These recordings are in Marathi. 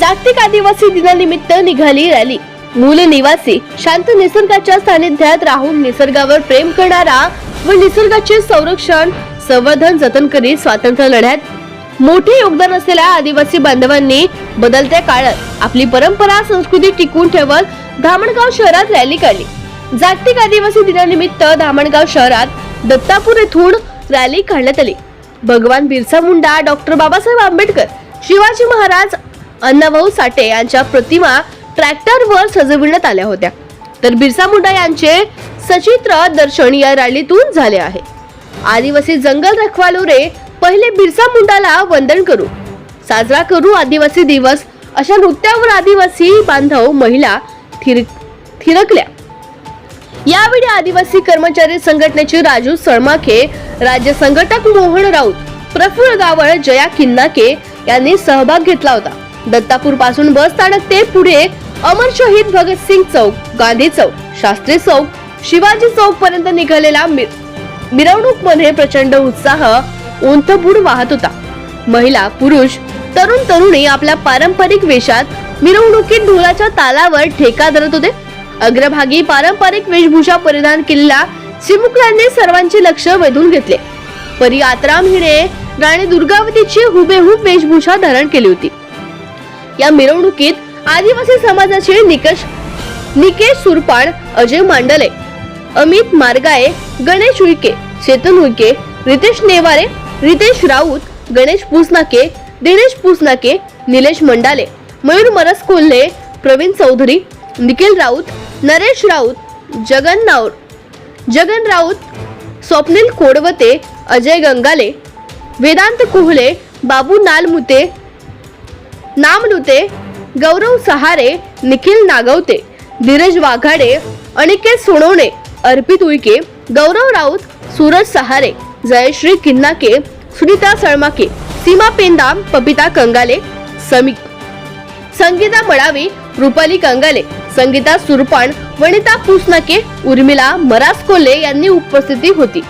जागतिक आदिवासी दिनानिमित्त निघाली रॅली. मूल निवासी शांत निसर्गाच्या सानिध्यात राहून निसर्गावर प्रेम करणारा व निसर्गाचे संरक्षण संवर्धन जतन करीत स्वातंत्र्य लढ्यात मोठे योगदान असलेल्या आदिवासी बांधवांनी बदलत्या काळात आपली परंपरा संस्कृती टिकून ठेवत धामणगाव शहरात रॅली काढली. जागतिक आदिवासी दिनानिमित्त धामणगाव शहरात दत्तापूर येथून रॅली काढण्यात आली. भगवान बिरसा मुंडा डॉक्टर बाबासाहेब आंबेडकर शिवाजी महाराज अण्णाभाऊ साठे यांच्या प्रतिमा ट्रॅक्टरवर सजविण्यात आल्या होत्या. तर बिरसा मुंडा यांचे सचित्र दर्शन या रॅलीतून झाले आहे. आदिवासी जंगल रखवालोरे पहिले बिरसा मुंडाला वंदन करू. साजरा करू आदिवासी दिवस अशा नृत्यावर आदिवासी बांधव महिला थिर थिरकल्या. यावेळी आदिवासी कर्मचारी संघटनेचे राजू सळमाखे राज्य संघटक मोहन राऊत प्रफुल्ल गावळ जया किन्नाके यांनी सहभाग घेतला होता. दत्तापूरपासून बस स्थानक ते पुढे अमर शहीद भगतसिंग चौक गांधी चौक शास्त्री चौक शिवाजी चौक पर्यंत निघालेला मिर- मिरवणूकमध्ये प्रचंड उत्साह उंथबुड वाहत होता. महिला पुरुष तरुण तरुणी आपल्या पारंपरिक वेशात मिरवणुकीत ढोलाच्या तालावर ठेका धरत होते. अग्रभागी पारंपरिक वेशभूषा परिधान केलेल्या चिमुकल्यांनी सर्वांचे लक्ष वेधून घेतले. परी आत्राम हिने राणी दुर्गावतीची हुबेहूब वेशभूषा धारण केली होती. या मिरवणुकीत आदिवासी समाजाचे निकष निकेश सुरपाड अजय मांडले अमित मार्गाये गणेश उईके चेतन उईके रितेश नेवारे रितेश राऊत गणेश पुसनाके दिनेश पुसनाके निलेश मंडाले मयूर मरस कोल्हे प्रवीण चौधरी निखिल राऊत नरेश राऊत जगन नावर जगन राऊत स्वप्नील कोडवते अजय गंगाले वेदांत कोहले बाबू नालमुते नामनुते गौरव सहारे निखिल नागवते धीरज वाघाडे अनिकेत सोनवणे अर्पित उईके गौरव राऊत सूरज सहारे जयश्री किन्नाके सुनीता सळमाके सीमा पेंदाम पपिता कंगाले समी संगीता मडावी रुपाली कंगाले संगीता सुरपाण वनिता पुसनाके उर्मिला मरासकोले यांनी उपस्थिती होती.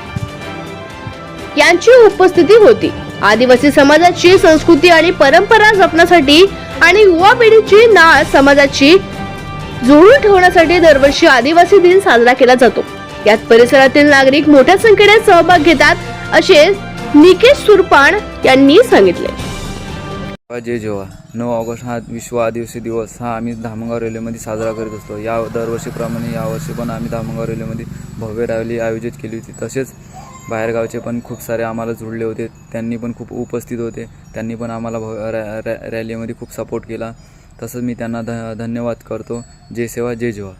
यांची उपस्थिती होती. आदिवासी समाजाची संस्कृती आणि परंपरा जपण्यासाठी आणि युवा पिढीची नाळ समाजाची जुळून ठेवण्यासाठी दरवर्षी आदिवासी दिन साजरा केला जातो. यात परिसरातील नागरिक मोठ्या संख्येने सहभाग घेतात असे निकेश सुरपाण यांनी सांगितले. जय जेव्हा नऊ ऑगस्ट हा विश्व आदिवासी दिवस हा आम्ही धामणगाव रेल्वेमध्ये साजरा करीत असतो. या दरवर्षीप्रमाणे यावर्षी पण आम्ही धामणगाव रेल्वेमध्ये भव्य रॅली आयोजित केली होती. तसेच बाहेरगावचे पण खूप सारे आम्हाला जुळले होते. त्यांनी पण खूप उपस्थित होते. त्यांनी पण आम्हाला भव्य रॅ रॅ रॅलीमध्ये खूप सपोर्ट केला. तसंच मी त्यांना ध धन्यवाद करतो. जय सेवा जय जेवा